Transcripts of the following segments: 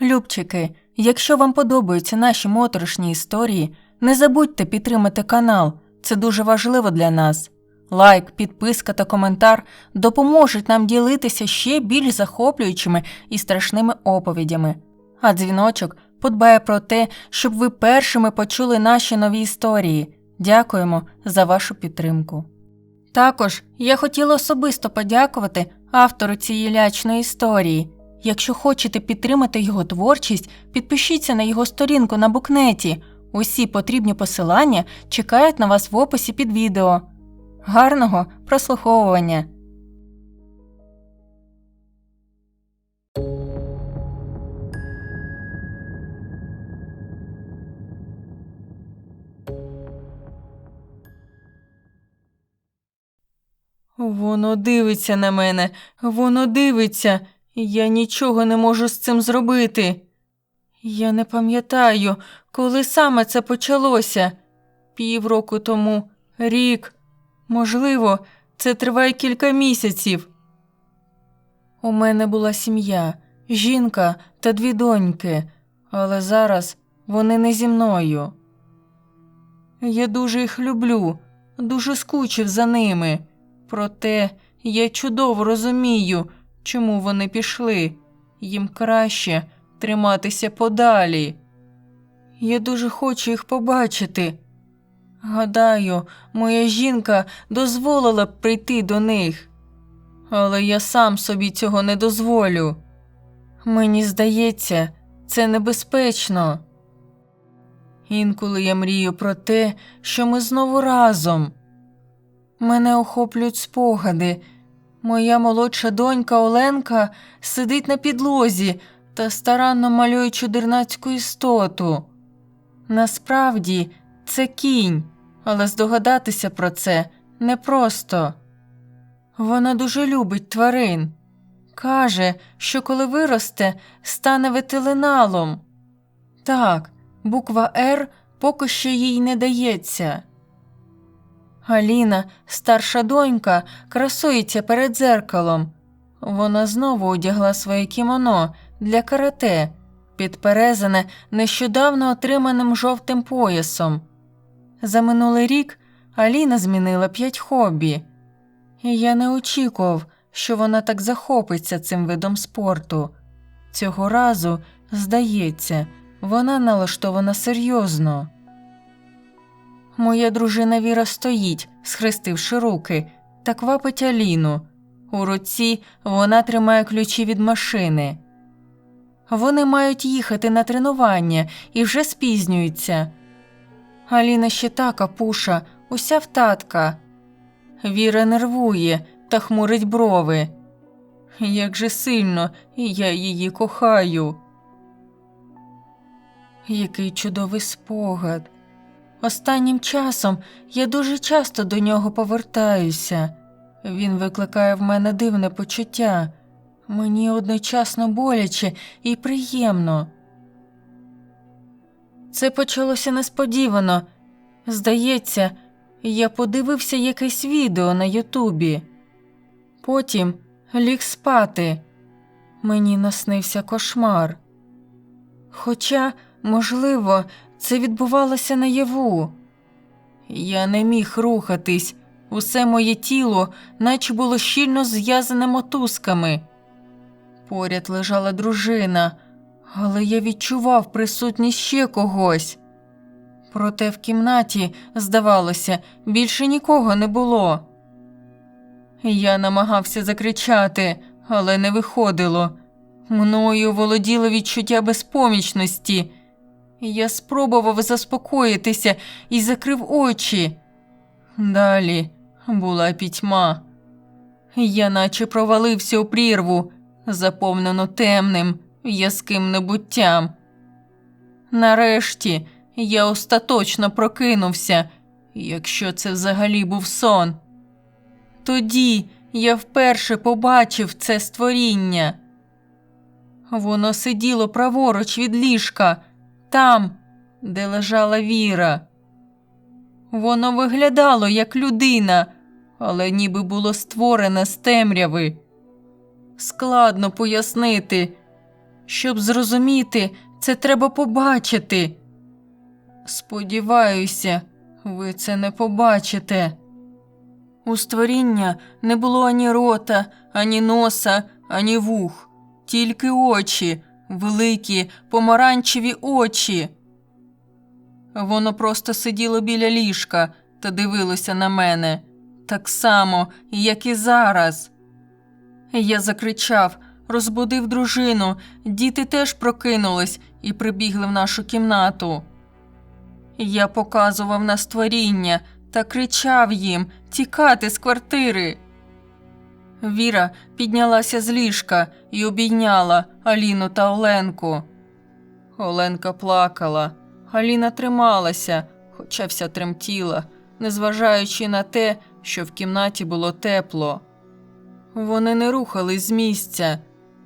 Любчики, якщо вам подобаються наші моторошні історії, не забудьте підтримати канал, це дуже важливо для нас. Лайк, підписка та коментар допоможуть нам ділитися ще більш захоплюючими і страшними оповідями. А дзвіночок подбає про те, щоб ви першими почули наші нові історії. Дякуємо за вашу підтримку. Також я хотіла особисто подякувати автору цієї лячної історії. Якщо хочете підтримати його творчість, підпишіться на його сторінку на букнеті. Усі потрібні посилання чекають на вас в описі під відео. Гарного прослуховування! Воно дивиться на мене, воно дивиться, я нічого не можу з цим зробити. Я не пам'ятаю, коли саме це почалося. Півроку тому, рік. Можливо, це триває кілька місяців. У мене була сім'я, жінка та дві доньки, але зараз вони не зі мною. Я дуже їх люблю, дуже скучив за ними. Проте я чудово розумію, чому вони пішли. Їм краще триматися подалі. Я дуже хочу їх побачити. Гадаю, моя жінка дозволила б прийти до них, але я сам собі цього не дозволю. Мені здається, це небезпечно. Інколи я мрію про те, що ми знову разом. Мене охоплюють спогади. Моя молодша донька Оленка сидить на підлозі та старанно малює чудернацьку істоту. Насправді це кінь, але здогадатися про це непросто. Вона дуже любить тварин. Каже, що коли виросте, стане ветериналом. Так, буква Р поки що їй не дається. Аліна, старша донька, красується перед дзеркалом. Вона знову одягла своє кімоно для карате, підперезане нещодавно отриманим жовтим поясом. За минулий рік Аліна змінила п'ять хобі. І я не очікував, що вона так захопиться цим видом спорту. Цього разу, здається, вона налаштована серйозно. Моя дружина Віра стоїть, схрестивши руки, та квапить Аліну. У руці вона тримає ключі від машини. Вони мають їхати на тренування і вже спізнюються. Аліна ще та капуша, уся в татка. Віра нервує та хмурить брови. Як же сильно я її кохаю. Який чудовий спогад. Останнім часом я дуже часто до нього повертаюся. Він викликає в мене дивне почуття. Мені одночасно боляче і приємно. Це почалося несподівано. Здається, я подивився якесь відео на Ютубі. Потім ліг спати. Мені наснився кошмар. Хоча, можливо, це відбувалося наяву. Я не міг рухатись, усе моє тіло, наче було щільно зв'язане мотузками. Поряд лежала дружина, але я відчував присутність ще когось. Проте в кімнаті, здавалося, більше нікого не було. Я намагався закричати, але не виходило. Мною володіло відчуття безпомічності. Я спробував заспокоїтися і закрив очі. Далі була пітьма. Я наче провалився у прірву, заповнену темним, в'язким небуттям. Нарешті я остаточно прокинувся, якщо це взагалі був сон. Тоді я вперше побачив це створіння. Воно сиділо праворуч від ліжка, там, де лежала Віра. Воно виглядало як людина, але ніби було створене з темряви. Складно пояснити, Щоб зрозуміти, це треба побачити. Сподіваюся, ви це не побачите. У створіння не було ані рота, ані носа, ані вух, тільки очі, великі, помаранчеві очі. Воно просто сиділо біля ліжка та дивилося на мене, так само, як і зараз. Я закричав, розбудив дружину, діти теж прокинулись і прибігли в нашу кімнату. Я показував на створіння та кричав їм тікати з квартири. Віра піднялася з ліжка і обійняла Аліну та Оленку. Оленка плакала, Аліна трималася, хоча вся тремтіла, незважаючи на те, що в кімнаті було тепло. Вони не рухались з місця.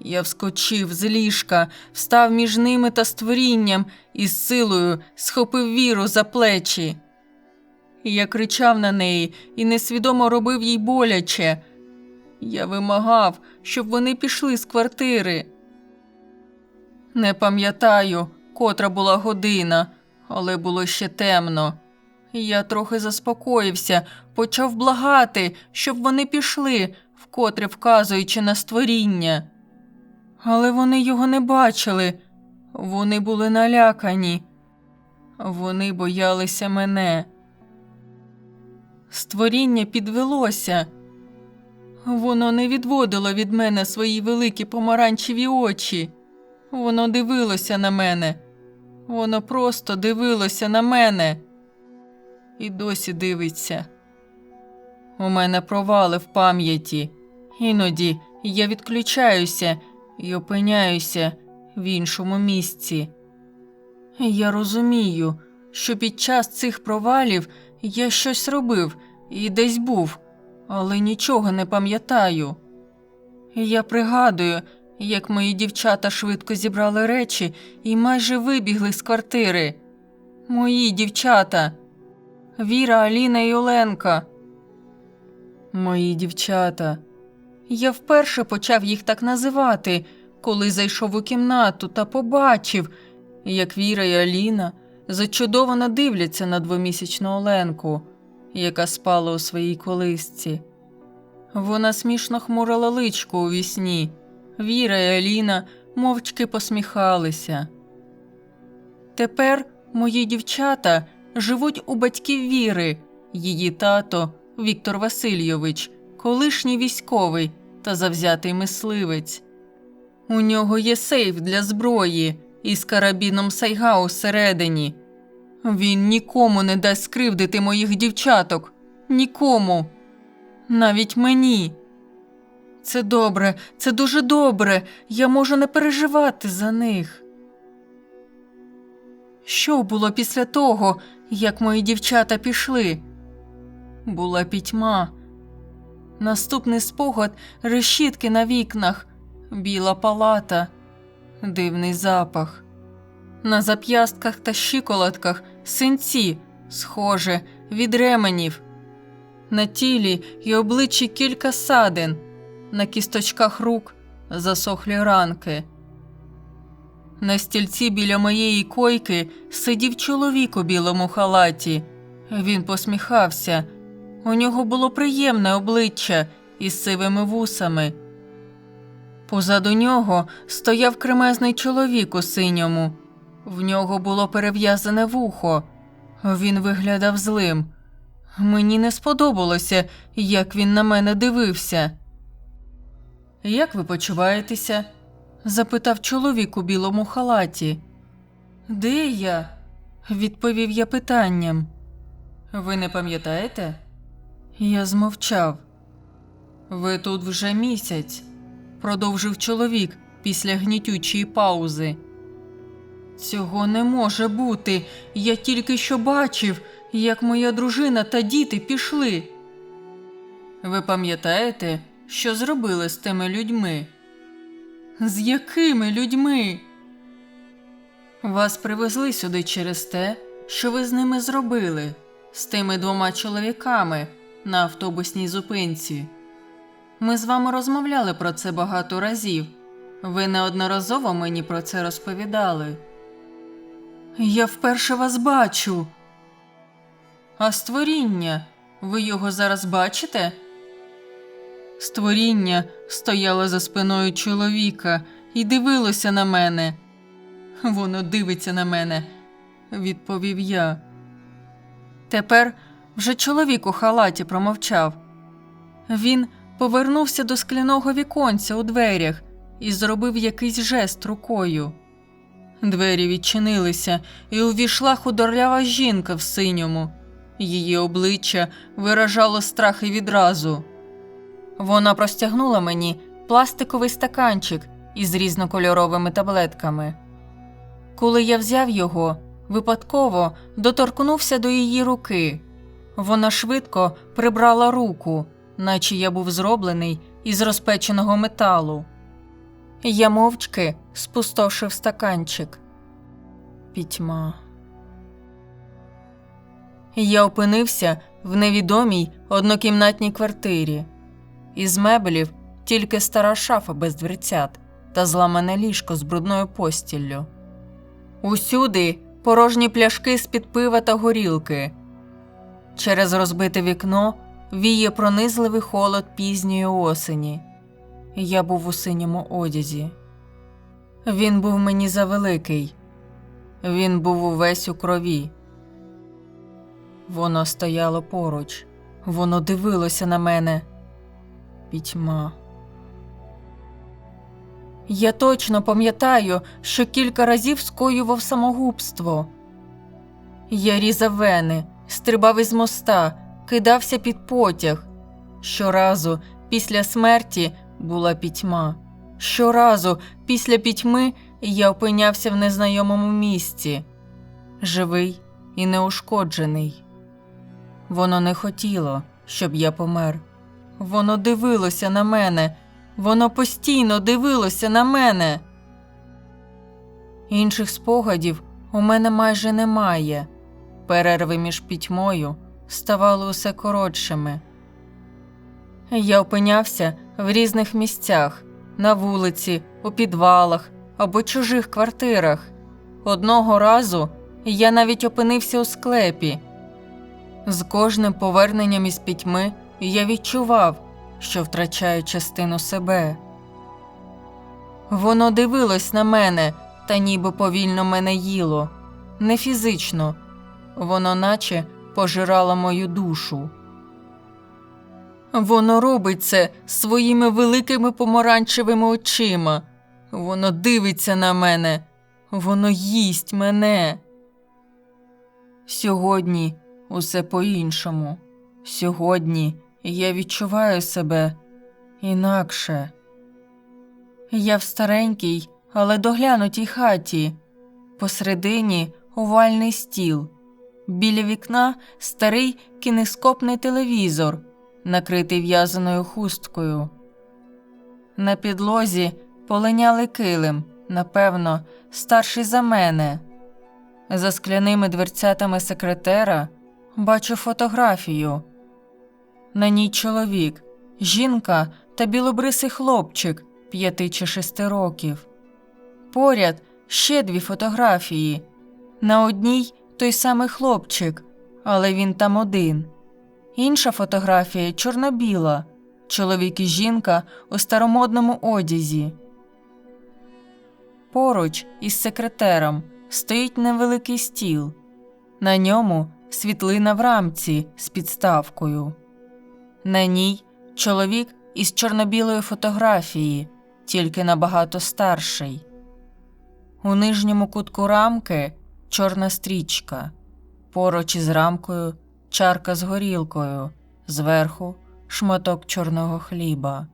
Я вскочив з ліжка, встав між ними та створінням і з силою схопив віру за плечі. Я кричав на неї і несвідомо робив їй боляче. Я вимагав, щоб вони пішли з квартири. Не пам'ятаю, котра була година, але було ще темно. Я трохи заспокоївся, почав благати, щоб вони пішли, вкотре вказуючи на створіння. Але вони його не бачили, вони були налякані, вони боялися мене. Створіння підвелося. Воно не відводило від мене свої великі помаранчеві очі. Воно дивилося на мене. Воно просто дивилося на мене. І досі дивиться. У мене провали в пам'яті. Іноді я відключаюся і опиняюся в іншому місці. Я розумію, що під час цих провалів я щось робив і десь був, але нічого не пам'ятаю. Я пригадую, як мої дівчата швидко зібрали речі і майже вибігли з квартири. Мої дівчата. Віра, Аліна і Оленка. Мої дівчата. Я вперше почав їх так називати, коли зайшов у кімнату та побачив, як Віра і Аліна зачудовано дивляться на двомісячну Оленку, яка спала у своїй колисці. Вона смішно хмурила личко у вісні. Віра і Аліна мовчки посміхалися. Тепер мої дівчата живуть у батьків Віри, її тато Віктор Васильйович, колишній військовий та завзятий мисливець. У нього є сейф для зброї із карабіном сайга усередині. Він нікому не дасть скривдити моїх дівчаток. Нікому. Навіть мені. Це добре, це дуже добре. Я можу не переживати за них. Що було після того, як мої дівчата пішли? Була пітьма. Наступний спогад решітки на вікнах, біла палата, дивний запах. На зап'ястках та щиколотках синці, схоже, від ременів. На тілі й обличчі кілька садин, на кісточках рук засохлі ранки. На стільці біля моєї койки сидів чоловік у білому халаті. Він посміхався. У нього було приємне обличчя із сивими вусами. Позаду нього стояв кремезний чоловік у синьому. В нього було перев'язане вухо. Він виглядав злим. Мені не сподобалося, як він на мене дивився. Як ви почуваєтеся? запитав чоловік у білому халаті. Де я? відповів я питанням. Ви не пам'ятаєте? Я змовчав. Ви тут вже місяць, продовжив чоловік після гнітючої паузи. Цього не може бути. Я тільки що бачив, як моя дружина та діти пішли. Ви пам'ятаєте, що зробили з тими людьми? З якими людьми? Вас привезли сюди через те, що ви з ними зробили, з тими двома чоловіками на автобусній зупинці. Ми з вами розмовляли про це багато разів. Ви неодноразово мені про це розповідали. Я вперше вас бачу. А створіння, ви його зараз бачите? Створіння стояло за спиною чоловіка і дивилося на мене. Воно дивиться на мене, відповів я. Тепер вже чоловік у халаті промовчав. Він повернувся до скляного віконця у дверях і зробив якийсь жест рукою. Двері відчинилися, і увійшла худорлява жінка в синьому. Її обличчя виражало страх і відразу. Вона простягнула мені пластиковий стаканчик із різнокольоровими таблетками. Коли я взяв його, випадково доторкнувся до її руки. Вона швидко прибрала руку, наче я був зроблений із розпеченого металу. Я мовчки спустошив стаканчик. Пітьма. Я опинився в невідомій однокімнатній квартирі. Із меблів тільки стара шафа без дверцят та зламане ліжко з брудною постіллю. Усюди порожні пляшки з-під пива та горілки. Через розбите вікно віє пронизливий холод пізньої осені. Я був у синьому одязі. Він був мені завеликий. Він був увесь у крові. Воно стояло поруч, воно дивилося на мене. Пітьма. Я точно пам'ятаю, що кілька разів скоював самогубство. Я різав вени, стрибав із моста, кидався під потяг. Щоразу після смерті була пітьма. Щоразу після пітьми я опинявся в незнайомому місці, живий і неушкоджений. Воно не хотіло, щоб я помер. Воно дивилося на мене, воно постійно дивилося на мене. Інших спогадів у мене майже немає. Перерви між пітьмою ставали усе коротшими. Я опинявся в різних місцях на вулиці, у підвалах або чужих квартирах. Одного разу я навіть опинився у склепі. З кожним поверненням із пітьми я відчував, що втрачаю частину себе. Воно дивилось на мене та ніби повільно мене їло, не фізично, воно наче пожирало мою душу. Воно робить це своїми великими помаранчевими очима. Воно дивиться на мене, воно їсть мене. Сьогодні усе по-іншому. Сьогодні я відчуваю себе інакше. Я в старенькій, але доглянутій хаті, посередині овальний стіл, біля вікна старий кінескопний телевізор, накритий в'язаною хусткою. На підлозі полиняли килим, напевно, старший за мене. За скляними дверцятами секретера бачу фотографію. На ній чоловік, жінка та білобрисий хлопчик п'яти чи шести років. Поряд ще дві фотографії. На одній той самий хлопчик, але він там один. Інша фотографія чорно-біла, чоловік і жінка у старомодному одязі. Поруч із секретером стоїть невеликий стіл. На ньому світлина в рамці з підставкою. На ній чоловік із чорно-білої фотографії, тільки набагато старший. У нижньому кутку рамки чорна стрічка, поруч із рамкою чарка з горілкою, зверху шматок чорного хліба.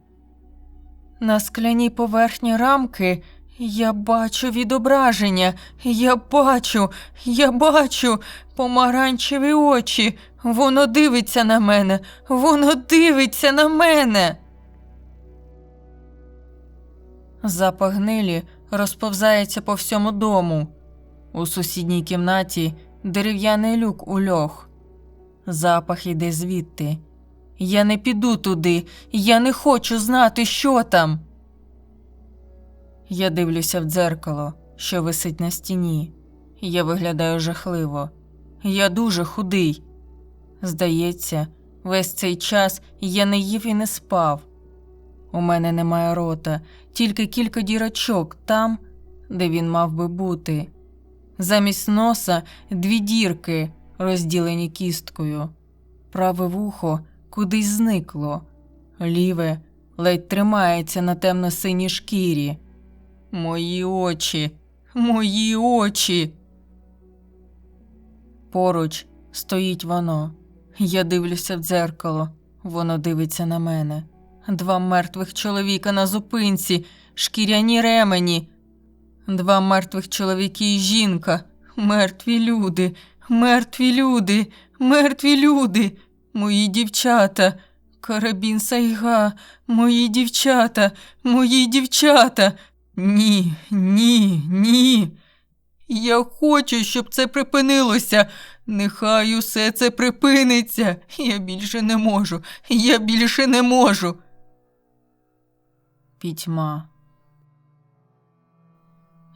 На скляній поверхні рамки я бачу відображення, я бачу, я бачу помаранчеві очі. Воно дивиться на мене, воно дивиться на мене. Запах гнилі розповзається по всьому дому. У сусідній кімнаті дерев'яний люк у льох. Запах іде звідти. Я не піду туди, я не хочу знати, що там. Я дивлюся в дзеркало, що висить на стіні. Я виглядаю жахливо. Я дуже худий. Здається, весь цей час я не їв і не спав. У мене немає рота, тільки кілька дірочок там, де він мав би бути. Замість носа дві дірки, розділені кісткою. Праве вухо кудись зникло, ліве ледь тримається на темно-синій шкірі. Мої очі, мої очі. Поруч стоїть воно. Я дивлюся в дзеркало, воно дивиться на мене. Два мертвих чоловіка на зупинці, шкіряні ремені. Два мертвих чоловіки і жінка. Мертві люди, мертві люди, мертві люди. Мої дівчата. Карабін Сайга, мої дівчата, мої дівчата. Ні, ні, ні. Я хочу, щоб це припинилося. Нехай усе це припиниться. Я більше не можу. Я більше не можу. Пітьма.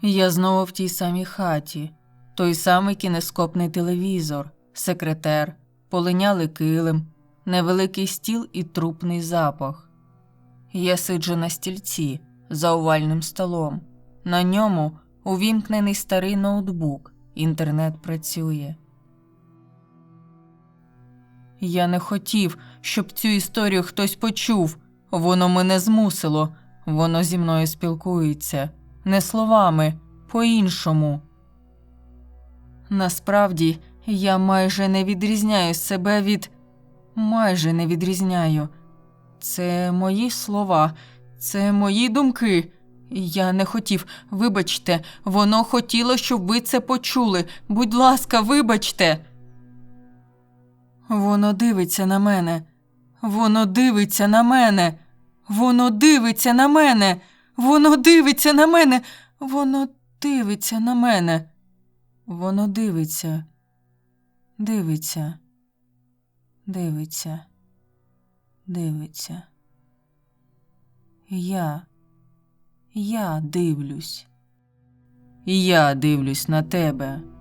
Я знову в тій самій хаті. Той самий кінескопний телевізор, секретер, полинялий килим, невеликий стіл і трупний запах. Я сиджу на стільці за овальним столом. На ньому увімкнений старий ноутбук. Інтернет працює. Я не хотів, щоб цю історію хтось почув. Воно мене змусило. Воно зі мною спілкується. Не словами, по-іншому. Насправді, я майже не відрізняю себе від. Майже не відрізняю. Це мої слова, це мої думки. Я не хотів, вибачте, воно хотіло, щоб ви це почули. Будь ласка, вибачте. Воно дивиться на мене. Воно дивиться на мене. Воно дивиться на мене. Воно дивиться на мене. Воно дивиться на мене. Воно дивиться. Дивиться. Дивиться. Дивиться. Я. Я дивлюсь. Я дивлюсь на тебе.